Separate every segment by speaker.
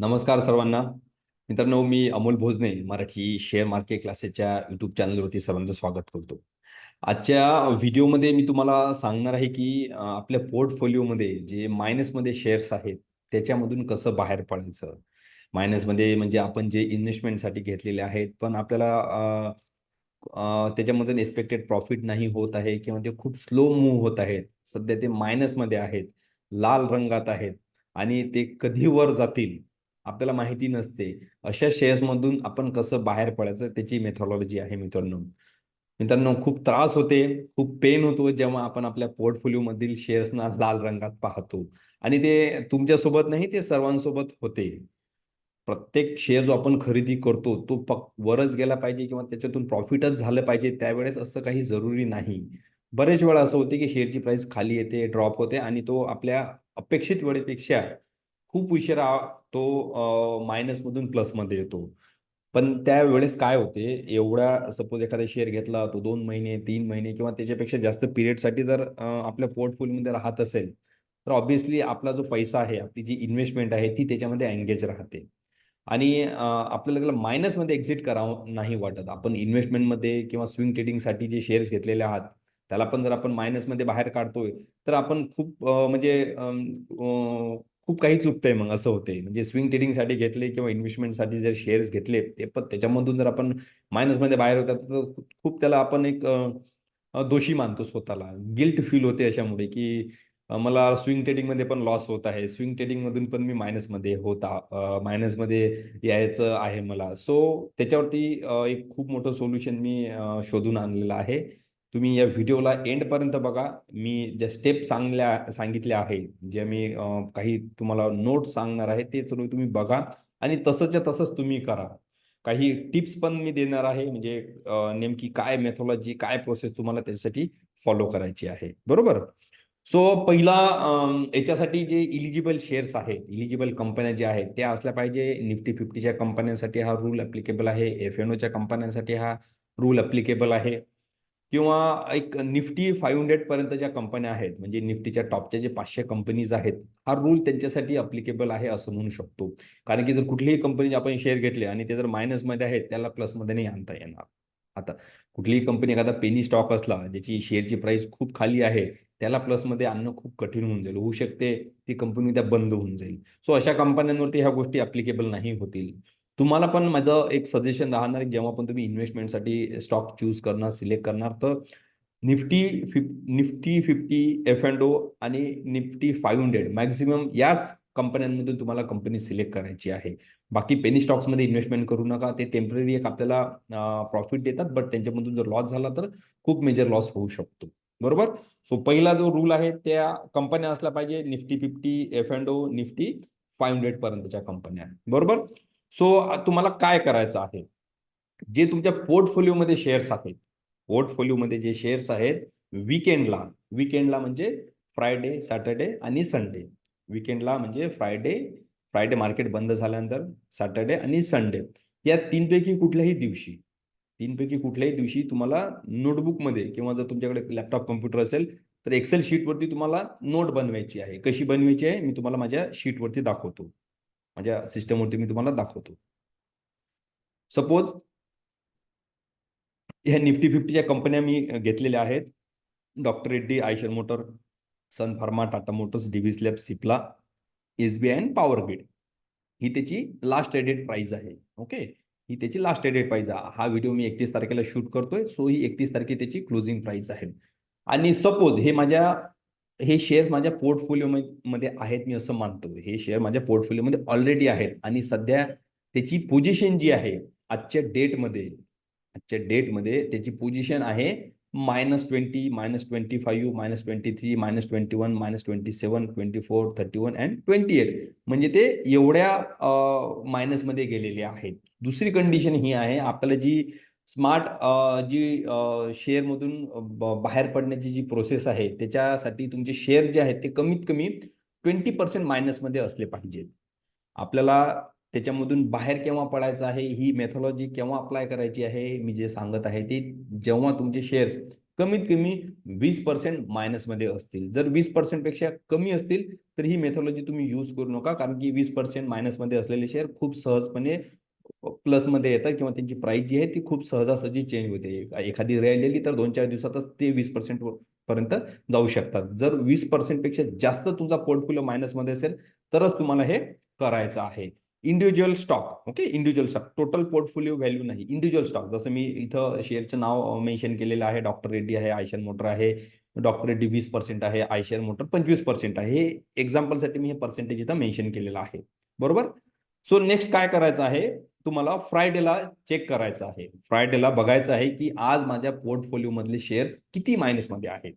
Speaker 1: नमस्कार सर्वांना. मित्रांनो मी अमोल भोजने मराठी शेअर मार्केट क्लासेसच्या युट्यूब चॅनलवरती सर्वांचं स्वागत करतो. आजच्या व्हिडिओमध्ये मी तुम्हाला सांगणार आहे की आपल्या पोर्टफोलिओमध्ये जे मायनसमध्ये शेअर्स आहेत त्याच्यामधून कसं बाहेर पडायचं? मायनसमध्ये म्हणजे आपण जे इन्व्हेस्टमेंटसाठी घेतलेले आहेत पण आपल्याला त्याच्यामधून एक्सपेक्टेड प्रॉफिट नाही होत आहे किंवा ते खूप स्लो मूव्ह होत आहेत. सध्या ते मायनसमध्ये आहेत लाल रंगात आहेत आणि ते कधी वर जातील? आपल्याला माहिती नसते. अशा शेअर्समधून आपण कसं बाहेर पडायचं त्याची मेथॉलॉजी आहे मित्रांनो. मित्रांनो खूप त्रास होते खूप पेन होतो जेव्हा आपण आपल्या पोर्टफोलिओ मधील शेअर्सना लाल रंगात पाहतो. आणि ते तुमच्यासोबत नाही ते सर्वांसोबत होते. प्रत्येक शेअर जो आपण खरेदी करतो तो पक वरच गेला पाहिजे किंवा त्याच्यातून प्रॉफिटच झालं पाहिजे त्यावेळेस असं काही जरुरी नाही. बरेच वेळा असं होते की शेअरची प्राइस खाली येते ड्रॉप होते आणि तो आपल्या अपेक्षित वेळेपेक्षा खूप उशिरा तो मायनसमधून प्लसमध्ये येतो. पण त्यावेळेस काय होते एवढा सपोज एखादा शेअर घेतला तो दोन महिने तीन महिने किंवा त्याच्यापेक्षा जास्त पिरियडसाठी जर आपल्या पोर्टफोलिओमध्ये राहत असेल तर ऑब्व्हियसली आपला जो पैसा आहे आपली जी इन्व्हेस्टमेंट आहे ती त्याच्यामध्ये एंगेज राहते. आणि आपल्याला त्याला मायनसमध्ये एक्झिट करावं नाही वाटत. आपण इन्व्हेस्टमेंटमध्ये किंवा स्विंग ट्रेडिंगसाठी जे शेअर्स घेतलेले आहात त्याला पण जर आपण मायनसमध्ये बाहेर काढतोय तर आपण खूप म्हणजे खूप काही चुकतंय मग असं होते म्हणजे स्विंग ट्रेडिंगसाठी घेतले किंवा इन्व्हेस्टमेंटसाठी जर शेअर्स घेतले ते पण त्याच्यामधून जर आपण मायनसमध्ये बाहेर होतात तर खूप त्याला आपण एक दोषी मानतो स्वतःला. गिल्ट फील होते अशामुळे की मला स्विंग ट्रेडिंगमध्ये पण लॉस होत आहे. स्विंग ट्रेडिंगमधून पण मी मायनसमध्ये होता मायनसमध्ये यायचं आहे मला. सो त्याच्यावरती एक खूप मोठं सोल्युशन मी शोधून आणलेलं आहे. तुम्ही या व्हिडिओला एंडपर्यंत बघा. मी ज्या स्टेप सांगल्या सांगितल्या आहे जे मी काही तुम्हाला नोट्स सांगणार आहे ते तुम्ही बघा आणि तसंच्या तसंच तुम्ही करा. काही टिप्स पण मी देणार आहे म्हणजे नेमकी काय मेथॉलॉजी काय प्रोसेस तुम्हाला त्याच्यासाठी फॉलो करायची आहे. बरोबर? सो पहिला याच्यासाठी जे इलिजिबल शेअर्स आहेत इलिजिबल कंपन्या ज्या आहेत त्या असल्या पाहिजे. निफ्टी फिफ्टीच्या कंपन्यांसाठी हा रूल ॲप्लिकेबल आहे. एफ एन ओच्या कंपन्यांसाठी हा रूल ॲप्लिकेबल आहे. किंवा एक निफ्टी फाईव्ह हंड्रेड पर्यंत ज्या कंपन्या आहेत. म्हणजे निफ्टीच्या टॉपच्या जे पाचशे कंपनीज आहेत हा रूल त्यांच्यासाठी अप्लिकेबल आहे असं म्हणू शकतो. कारण की जर कुठलीही कंपनी आपण शेअर घेतले आणि ते जर मायनसमध्ये आहेत त्याला प्लसमध्ये नाही आणता येणार. आता कुठलीही कंपनी एखादा पेनी स्टॉक असला ज्याची शेअरची प्राइस खूप खाली आहे त्याला प्लसमध्ये आणणं खूप कठीण होऊन जाईल. होऊ शकते ती कंपनी त्या बंद होऊन जाईल. सो अशा कंपन्यांवरती ह्या गोष्टी अप्लिकेबल नाही होतील. तुम्हाला पण माझं एक सजेशन राहणार जेव्हा पण तुम्ही इन्व्हेस्टमेंटसाठी स्टॉक चूज करणार सिलेक्ट करणार तर Nifty फिफ Nifty fifty F and O आणि निफ्टी फाईव्ह हंड्रेड मॅक्झिमम याच कंपन्यांमधून तुम्हाला कंपनी सिलेक्ट करायची आहे. बाकी पेनी स्टॉक्समध्ये इन्व्हेस्टमेंट करू नका ते टेंपररी एक आपल्याला प्रॉफिट देतात बट त्यांच्यामधून जर लॉस झाला तर खूप मेजर लॉस होऊ शकतो. बरोबर? सो पहिला जो रूल आहे त्या कंपन्या असल्या पाहिजे Nifty fifty F and O Nifty five hundred पर्यंतच्या कंपन्या बरोबर? सो तुम्हाला काय करायचं आहे? जे तुमच्या पोर्टफोलिओमध्ये शेअर्स आहेत. पोर्टफोलिओमध्ये जे शेअर्स आहेत विकेंडला विकेंडला म्हणजे फ्रायडे सॅटर्डे आणि संडे विकेंडला म्हणजे फ्रायडे फ्रायडे मार्केट बंद झाल्यानंतर सॅटर्डे आणि संडे या तीनपैकी कुठल्याही दिवशी तीनपैकी कुठल्याही दिवशी तुम्हाला नोटबुकमध्ये किंवा जर तुमच्याकडे लॅपटॉप कम्प्युटर असेल तर एक्सेल शीटवरती तुम्हाला नोट बनवायची आहे. कशी बनवायची आहे? मी तुम्हाला माझ्या शीटवरती दाखवतो. माझ्या सिस्टमवरती मी तुम्हाला दाखवतो. सपोज ह्या निफ्टी फिफ्टीच्या कंपन्या मी घेतलेल्या आहेत. Doctor Reddy Eicher motor Sun Pharma Tata Motors Divis lab Cipla S B I and power grid ही त्याची लास्ट एडेड प्राइस आहे. ओके ही त्याची लास्ट एडेड प्राइस आहे. हा व्हिडिओ मी एकतीस तारखेला शूट करतोय. सो ही एकतीस तारखे त्याची क्लोजिंग प्राइस आहे. आणि सपोज हे माझ्या हे शेअर्स माझ्या पोर्टफोलिओ मध्ये आहेत मी असं मानतो. हे शेअर माझ्या पोर्टफोलिओमध्ये ऑलरेडी आहेत आणि सध्या त्याची पोझिशन जी आहे आजच्या डेटमध्ये आजच्या डेटमध्ये त्याची पोझिशन आहे minus twenty minus twenty five minus twenty three minus twenty one minus twenty seven twenty four thirty one and twenty eight म्हणजे ते एवढ्या मायनसमध्ये गेलेले आहेत. दुसरी कंडिशन ही आहे आपल्याला जी स्मार्ट जी शेअरमधून बाहेर पडण्याची जी प्रोसेस आहे त्याच्यासाठी तुमचे शेअर जे आहेत ते कमीत कमी ट्वेंटी पर्सेंट मायनसमध्ये असले पाहिजेत. आपल्याला त्याच्यामधून बाहेर केव्हा पडायचं आहे ही मेथॉलॉजी केव्हा अप्लाय करायची आहे मी जे सांगत आहे ते जेव्हा तुमचे शेअर्स कमीत कमी वीस पर्सेंट मायनसमध्ये असतील. जर वीस पर्सेंटपेक्षा कमी असतील तर ही मेथॉलॉजी तुम्ही यूज करू नका कारण की वीस पर्सेंट मायनसमध्ये असलेले शेअर खूप सहजपणे प्लसमध्ये येतात किंवा त्यांची प्राईस जी आहे ती खूप सहजासहजी चेंज होते. एखादी राहिलेली तर दोन चार दिवसातच ते वीस पर्सेंट पर्यंत जाऊ शकतात. जर वीस पर्सेंटपेक्षा जास्त तुमचा पोर्टफोलिओ मायनसमध्ये असेल तरच तुम्हाला हे करायचं आहे. Individual stock okay individual stock total portfolio value नाही. इंडिव्हिज्युअल स्टॉक जसं मी इथं शेअरचं नाव मेन्शन केलेलं आहे. डॉक्टर रेड्डी आहे आयशन मोटर आहे. डॉक्टर रेड्डी वीस पर्सेंट आहे आयशर मोटर पंचवीस पर्सेंट आहे. हे एक्झाम्पलसाठी मी हे पर्सेंटेज इथं मेन्शन केलेलं आहे. बरोबर? सो नेक्स्ट काय करायचं आहे? तुम्हाला फ्रायडेला चेक करायचं आहे. फ्रायडेला बघायचं आहे की आज माझ्या पोर्टफोलिओ मधले शेअर्स किती मायनसमध्ये आहेत.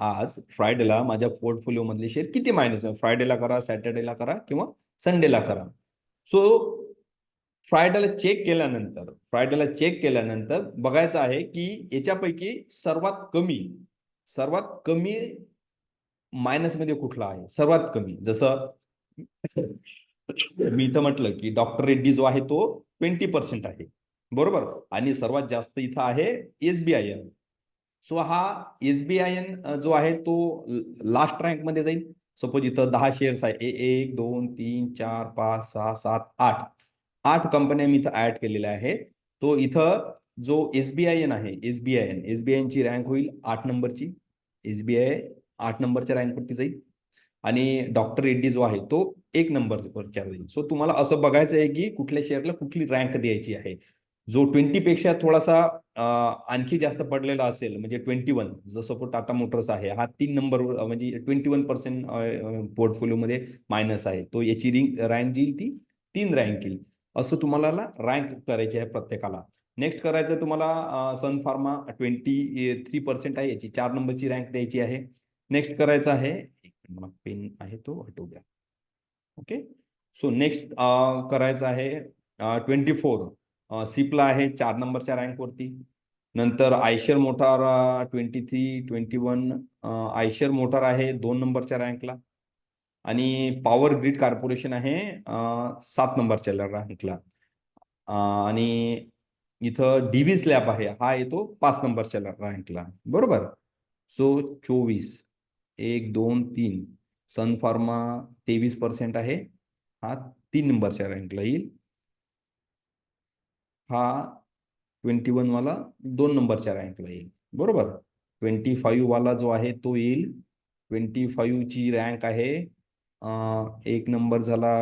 Speaker 1: आज फ्रायडेला माझ्या पोर्टफोलिओ मधले शेअर किती मायनस फ्रायडेला करा सॅटर्डेला करा किंवा संडेला करा. सो फ्रायडेला चेक केल्यानंतर फ्रायडेला चेक केल्यानंतर बघायचं आहे की याच्यापैकी सर्वात कमी सर्वात कमी मायनसमध्ये कुठला आहे? सर्वात कमी. जसं मी इथं म्हटलं की डॉक्टर रेड्डी जो आहे तो ट्वेंटी पर्सेंट आहे. बरोबर? आणि सर्वात जास्त इथं आहे एसबीआय एन. सो हा एसबीआय एन जो आहे तो लास्ट रँकमध्ये जाईल. सपोज इथं दहा शेअर्स आहे. ए एक दोन तीन चार पाच सहा सात आठ. आठ कंपन्या मी इथं ऍड केलेल्या आहे तो इथं जो एसबीआय एन आहे एसबीआय एन एसबीआय एन ची रँक होईल आठ नंबरची. एसबीआय आठ नंबरच्या रँकवरती जाईल. आणि डॉक्टर रेड्डी जो आहे तो एक नंबर चार होईल सो तुम्हाला असं बघायचं आहे की कुठल्या शेअरला कुठली रँक द्यायची आहे. जो ट्वेंटी पेक्षा थोडासा आणखी जास्त पडलेला असेल म्हणजे ट्वेंटी वन जसं टाटा मोटर्स आहे हा तीन नंबर म्हणजे ट्वेंटी वन पर्सेंट पोर्टफोलिओमध्ये मायनस आहे. तो याची रिंग रँक येईल ती तीन रँक येईल. असं तुम्हाला रँक करायची आहे प्रत्येकाला. नेक्स्ट करायचं तुम्हाला Sun Pharma twenty three percent आहे याची चार नंबरची रँक द्यायची आहे. नेक्स्ट करायचं आहे मला पेन आहे तो हटवू द्या. ओके सो नेक्स्ट करायचं आहे ट्वेंटी फोर सिपला आहे चार नंबरच्या रँकवरती नंतर Eicher motor twenty three twenty one Eicher motor आहे दोन नंबरच्या रँकला आणि पॉवर ग्रीड कॉर्पोरेशन आहे uh, सात नंबरच्या रँकला uh, आणि इथं डीव्ही स्लॅब आहे हा येतो पाच नंबरच्या रँकला बरोबर? सो चोवीस. एक दोन तीन. सन फार्मा तेवीस पर्सेंट आहे. हा तीन नंबरच्या रँकला येईल. हा ट्वेंटी वन वाला दोन नंबरच्या रँकला येईल. बरोबर? ट्वेंटी फाईव्ह वाला जो आहे तो येईल. ट्वेंटी फाईव्हची रँक आहे एक नंबर झाला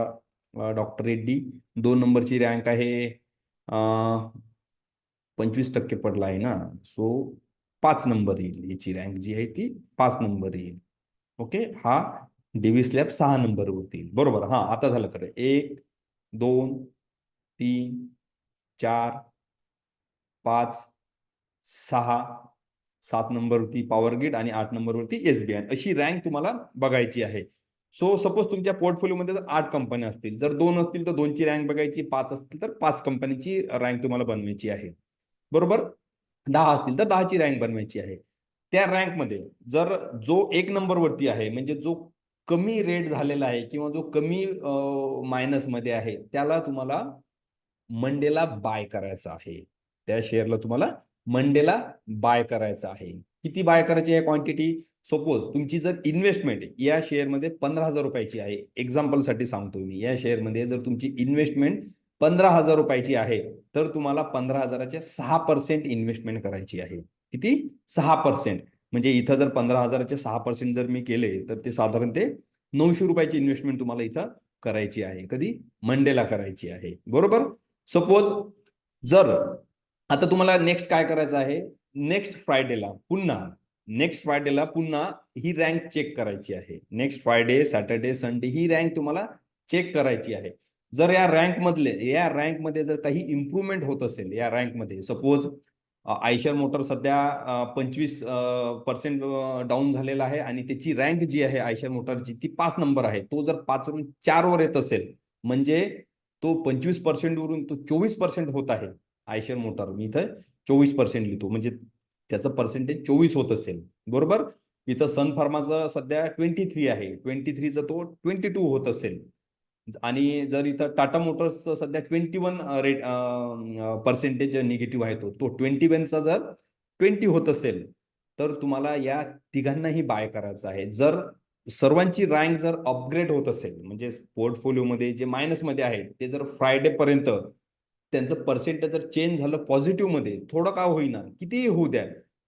Speaker 1: डॉक्टर रेड्डी. दोन नंबरची रँक आहे पंचवीस टक्के पडला आहे ना. सो पाच नंबर येईल याची रँक जी आहे ती पाच नंबर येईल. ओके हा डीव्ही स्लॅब सहा नंबरवरती. बरोबर. हा आता झालं खरं. एक दोन तीन चार पाच सहा सात नंबरवरती पॉवर ग्रीड आणि आठ नंबरवरती एसबीआय. अशी रँक तुम्हाला बघायची आहे. सो सपोज तुमच्या पोर्टफोलिओमध्ये जर आठ कंपन्या असतील जर दोन असतील तर दोनची रँक बघायची पाच असतील तर पाच कंपनीची रँक तुम्हाला बनवायची आहे. बरोबर? दहा असतील तर दहाची रँक बनवायची आहे. त्या रँकमध्ये जर जो एक नंबरवरती आहे म्हणजे जो कमी रेट झालेला आहे किंवा जो कमी मायनसमध्ये आहे त्याला तुम्हाला मंडेला बाय करायचं आहे. त्या शेअरला तुम्हाला मंडेला बाय करायचं आहे. किती बाय करायची आहे क्वांटिटी सपोज तुमची जर इन्व्हेस्टमेंट या शेअरमध्ये पंधरा हजार रुपयाची आहे. एक्झाम्पलसाठी सांगतो मी. या शेअरमध्ये जर तुमची इन्व्हेस्टमेंट पंधरा हजार रुपयाची आहे तर तुम्हाला पंधरा हजाराच्या सहा पर्सेंट इन्व्हेस्टमेंट करायची आहे. किती? सहा पर्सेंट म्हणजे इथं जर पंधरा हजाराचे सहा पर्सेंट जर मी केले तर ते साधारण ते नऊशे रुपयाची इन्व्हेस्टमेंट तुम्हाला इथं करायची आहे. कधी? मंडेला करायची आहे. बरोबर? सपोज जर आता तुम्हाला नेक्स्ट काय करायचं आहे? नेक्स्ट फ्रायडेला पुन्हा नेक्स्ट फ्रायडेला पुन्हा ही रँक चेक करायची आहे. नेक्स्ट फ्रायडे सॅटर्डे संडे ही रँक तुम्हाला चेक करायची आहे. जर या रँक मधले या रँकमध्ये जर काही इम्प्रुव्हमेंट होत असेल या रँकमध्ये सपोज आयशर मोटर सध्या पंचवीस पर्सेंट डाऊन झालेला आहे आणि त्याची रँक जी आहे आयशर मोटरची ती पाच नंबर आहे. तो जर पाच चारवर चार वर येत असेल म्हणजे तो पंचवीस पर्सेंटवरून तो चोवीस पर्सेंट होत आहे आयशर मोटर. मी इथं चोवीस पर्सेंट लिहितो. म्हणजे त्याचं पर्सेंटेज चोवीस होत असेल. बरोबर? इथं सन फार्माचं सध्या ट्वेंटी थ्री आहे. ट्वेंटी थ्रीचं तो ट्वेंटी टू होत असेल. आणि जर इथं टाटा मोटर्स सध्या twenty one rate percentage negative आहे तो. तो ट्वेंटी वनचा जर ट्वेंटी होत असेल तर तुम्हाला या तिघांनाही बाय करायचं आहे. जर सर्वांची रँक जर अपग्रेड होत असेल म्हणजे पोर्टफोलिओमध्ये जे मायनसमध्ये आहेत ते जर फ्रायडे पर्यंत त्यांचं पर्सेंटेज जर चेंज झालं पॉझिटिव्हमध्ये थोडं का होईना कितीही होऊ द्या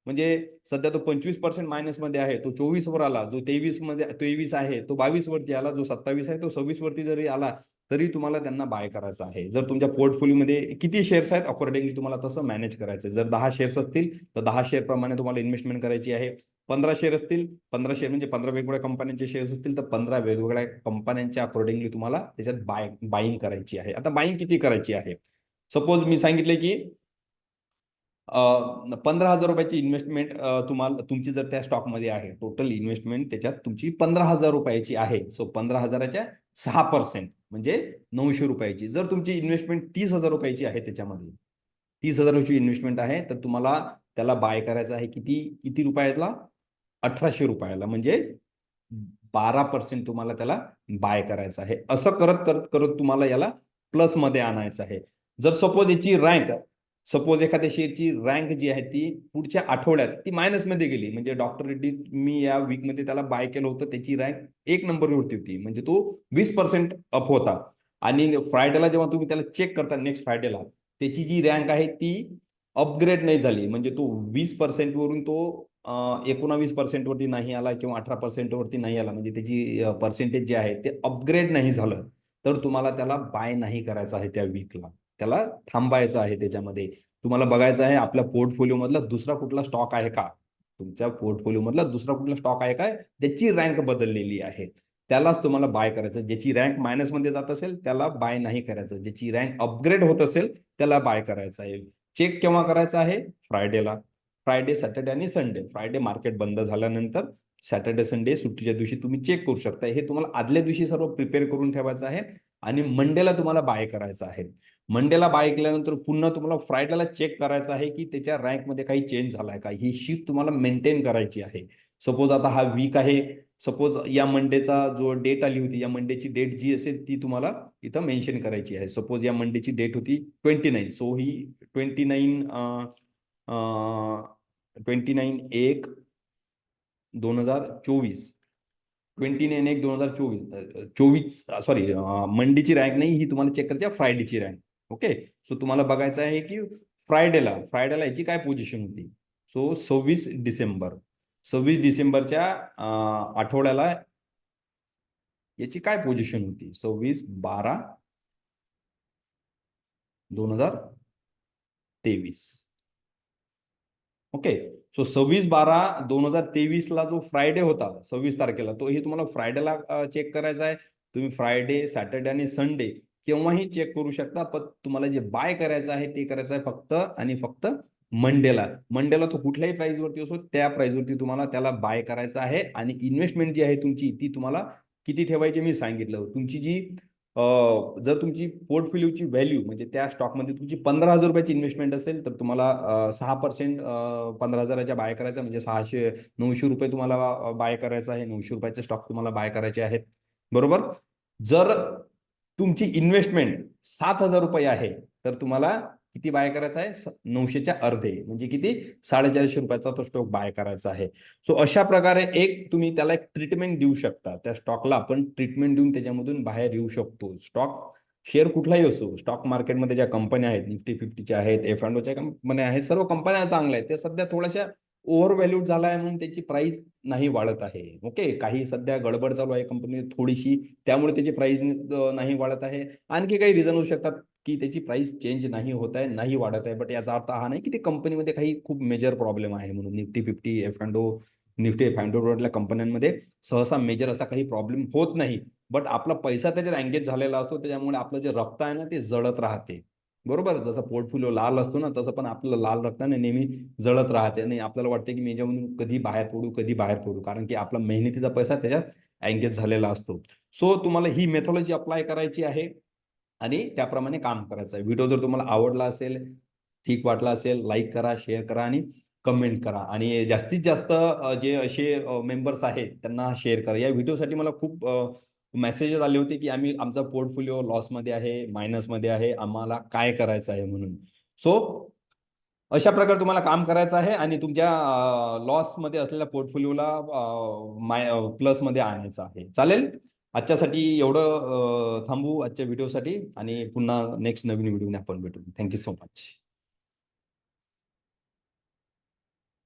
Speaker 1: म्हणजे सध्या तो पंचवीस पर्सेंट मायनसमध्ये आहे तो चोवीस वर आला जो तेवीसमध्ये तेवीस आहे तो बावीस वरती आला जो सत्तावीस आहे तो सव्वीस वरती जरी आला तरी तुम्हाला त्यांना बाय करायचं आहे. जर तुमच्या पोर्टफोलिओमध्ये किती शेअर्स आहेत अकॉर्डिंगली तुम्हाला तसं मॅनेज करायचं आहे. जर दहा शेअर्स असतील तर दहा शेअर प्रमाणे तुम्हाला इन्व्हेस्टमेंट करायची आहे. पंधरा शेअर असतील पंधरा शेअर म्हणजे पंधरा वेगवेगळ्या कंपन्यांचे शेअर्स असतील तर पंधरा वेगवेगळ्या कंपन्यांच्या अकॉर्डिंगली तुम्हाला त्याच्यात बाय बाईंग करायची आहे. आता बाईंग किती करायची आहे? सपोज मी सांगितले की पंधरा हजार रुपयाची इन्व्हेस्टमेंट तुम्हाला तुमची जर त्या स्टॉकमध्ये आहे टोटल इन्व्हेस्टमेंट त्याच्यात तुमची पंधरा हजार रुपयाची आहे. सो पंधरा हजाराच्या सहा पर्सेंट म्हणजे नऊशे रुपयाची. जर तुमची इन्व्हेस्टमेंट तीस हजार रुपयाची आहे त्याच्यामध्ये तीस हजाराची इन्व्हेस्टमेंट आहे तर तुम्हाला त्याला बाय करायचं आहे किती किती रुपयाला अठराशे रुपयाला. म्हणजे बारा पर्सेंट तुम्हाला त्याला बाय करायचं आहे. असं करत करत करत तुम्हाला याला प्लसमध्ये आणायचं आहे. जर सपोज याची रँक सपोज एखाद्या शेअरची रँक जी आहे ती पुढच्या आठवड्यात ती मायनसमध्ये गेली. म्हणजे डॉक्टर रेड्डी मी या वीकमध्ये त्याला बाय केलं होतं. त्याची रँक एक नंबरवरती होती. म्हणजे तो वीस पर्सेंट अप होता. आणि फ्रायडेला जेव्हा तुम्ही त्याला चेक करता नेक्स्ट फ्रायडेला त्याची जी रँक आहे ती अपग्रेड नाही झाली. म्हणजे तो वीस पर्सेंट वरून तो एकोणावीस पर्सेंट वरती नाही आला किंवा अठरा पर्सेंट वरती नाही आला. म्हणजे त्याची पर्सेंटेज जे आहे ते अपग्रेड नाही झालं. तर तुम्हाला त्याला बाय नाही करायचं आहे त्या वीकला त्याला थांबायचं आहे त्याच्यामध्ये. तुम्हाला बघायचं आहे आपल्या पोर्टफोलिओ मधला दुसरा कुठला स्टॉक आहे का? तुमच्या पोर्टफोलिओ मधला दुसरा कुठला स्टॉक आहे का ज्याची रँक बदललेली आहे. त्यालाच तुम्हाला बाय करायचं ज्याची रँक मायनसमध्ये जात असेल त्याला बाय नाही करायचं. ज्याची रँक अपग्रेड होत असेल त्याला बाय करायचं आहे. चेक केव्हा करायचा आहे? फ्रायडेला फ्रायडे सॅटर्डे आणि संडे फ्रायडे मार्केट बंद झाल्यानंतर सॅटर्डे संडे सुट्टीच्या दिवशी तुम्ही चेक करू शकता. हे तुम्हाला आदल्या दिवशी सर्व प्रिपेअर करून ठेवायचं आहे. आणि मंडेला तुम्हाला बाय करायचं आहे. मंडेला बाय केल्यानंतर पुन्हा तुम्हाला फ्रायडेला चेक करायचं आहे की त्याच्या रँकमध्ये काही चेंज झालाय का? ही शिप तुम्हाला मेंटेन करायची आहे. सपोज आता हा वीक आहे. सपोज या मंडेचा जो डेट आली होती या मंडेची डेट जी असेल ती तुम्हाला इथं मेन्शन करायची आहे. सपोज या मंडेची डेट होती ट्वेंटी नाईन सो ही ट्वेंटी नाईन ट्वेंटी नाईन एक दोन हजार चोवीस. ट्वेंटी नाईन एक दोन हजार चोवीस चोवीस सॉरी मंडेची रँक नाही ही तुम्हाला चेक करायची आहे फ्रायडेची रँक ओके सो तुम्हाला बघायचं आहे की फ्रायडेला फ्रायडेला याची काय पोझिशन होती? सो सव्वीस डिसेंबर. सव्वीस डिसेंबरच्या आठवड्याला याची काय पोझिशन होती? सव्वीस बारा दोन हजार तेवीस. ओके. सो सव्वीस बारा दोन हजार तेवीस ला जो फ्रायडे होता सव्वीस तारखेला तो हे तुम्हाला फ्रायडेला चेक करायचा आहे. तुम्ही फ्रायडे सॅटर्डे आणि संडे केव्हाही चेक करू शकता पण तुम्हाला जे बाय करायचं आहे ते करायचं आहे फक्त आणि फक्त मंडेला. मंडेला तो कुठल्याही प्राइसवरती असो त्या प्राइसवरती तुम्हाला त्याला बाय करायचं आहे आणि इन्व्हेस्टमेंट जी आहे तुमची ती तुम्हाला किती ठेवायची मी सांगितलं. तुमची जी जर तुमची पोर्टफोलिओची व्हॅल्यू म्हणजे त्या स्टॉकमध्ये तुमची पंधरा हजार रुपयाची इन्व्हेस्टमेंट असेल तर तुम्हाला सहा पर्सेंट पंधरा हजाराच्या बाय करायचा म्हणजे सहाशे नऊशे रुपये तुम्हाला बाय करायचा आहे. नऊशे रुपयाचे स्टॉक तुम्हाला बाय करायचे आहेत. बरोबर? जर तुमची इन्व्हेस्टमेंट सात हजार रुपये आहे तर तुम्हाला किती बाय करायचा आहे? नऊशेच्या अर्धे. म्हणजे किती? साडेचारशे रुपयाचा तो स्टॉक बाय करायचा आहे. सो अशा प्रकारे एक तुम्ही त्याला एक ट्रीटमेंट देऊ शकता. त्या स्टॉकला आपण ट्रीटमेंट देऊन त्याच्यामधून बाहेर येऊ शकतो. स्टॉक शेअर कुठलाही असो स्टॉक मार्केटमध्ये ज्या कंपन्या आहेत निफ्टी फिफ्टीच्या आहेत एफ अँडोच्या कंपन्या आहेत सर्व कंपन्या चांगल्या आहेत. त्या सध्या थोड्याशा ओव्हर व्हॅल्यूड झाला आहे म्हणून त्याची प्राइस नाही वाढत आहे. ओके काही सध्या गडबड चालू आहे कंपनी थोडीशी. त्यामुळे त्याची प्राइस नाही वाढत आहे. आणखी काही रिझन होऊ शकतात? की त्याची प्राइस चेंज नाही होत आहे नाही वाढत आहे. बट याचा अर्थ हा नाही की ते कंपनीमध्ये काही खूप मेजर प्रॉब्लेम आहे म्हणून. Nifty fifty F and O Nifty F and O कंपन्यांमध्ये सहसा मेजर असा काही प्रॉब्लेम होत नाही. बट आपला पैसा त्याच्यात एंगेज झालेला असतो त्याच्यामुळे आपलं जे रक्त आहे ना ते जळत राहते. बरोबर? जसं पोर्टफोलिओ लाल असतो ना तसं पण आपलं लाल रक्ताने नेहमी जळत राहते. आणि आपल्याला वाटते की मी याच्यामधून कधी बाहेर पडू कधी बाहेर पडू. कारण की आपला मेहनतीचा पैसा त्याच्यात एंगेज झालेला असतो. सो तुम्हाला ही मेथॉलॉजी अप्लाय करायची आहे. आणि त्याप्रमाणे काम करायचं आहे. व्हिडिओ जर तुम्हाला आवडला असेल ठीक वाटला असेल लाईक करा शेअर करा आणि कमेंट करा. आणि जास्तीत जास्त जे असे मेंबर्स आहेत त्यांना शेअर करा. या व्हिडिओसाठी मला खूप मेसेजेस आले होते की आम्ही आमचा पोर्टफोलिओ लॉसमध्ये आहे मायनसमध्ये आहे आम्हाला काय करायचं आहे म्हणून. सो अशा प्रकारे तुम्हाला काम करायचं आहे आणि तुमच्या लॉसमध्ये असलेल्या पोर्टफोलिओला माय प्लसमध्ये आणायचं आहे. चालेल? आजच्यासाठी एवढं थांबू आजच्या व्हिडिओसाठी आणि पुन्हा नेक्स्ट नवीन व्हिडिओने आपण भेटू. Thank you so much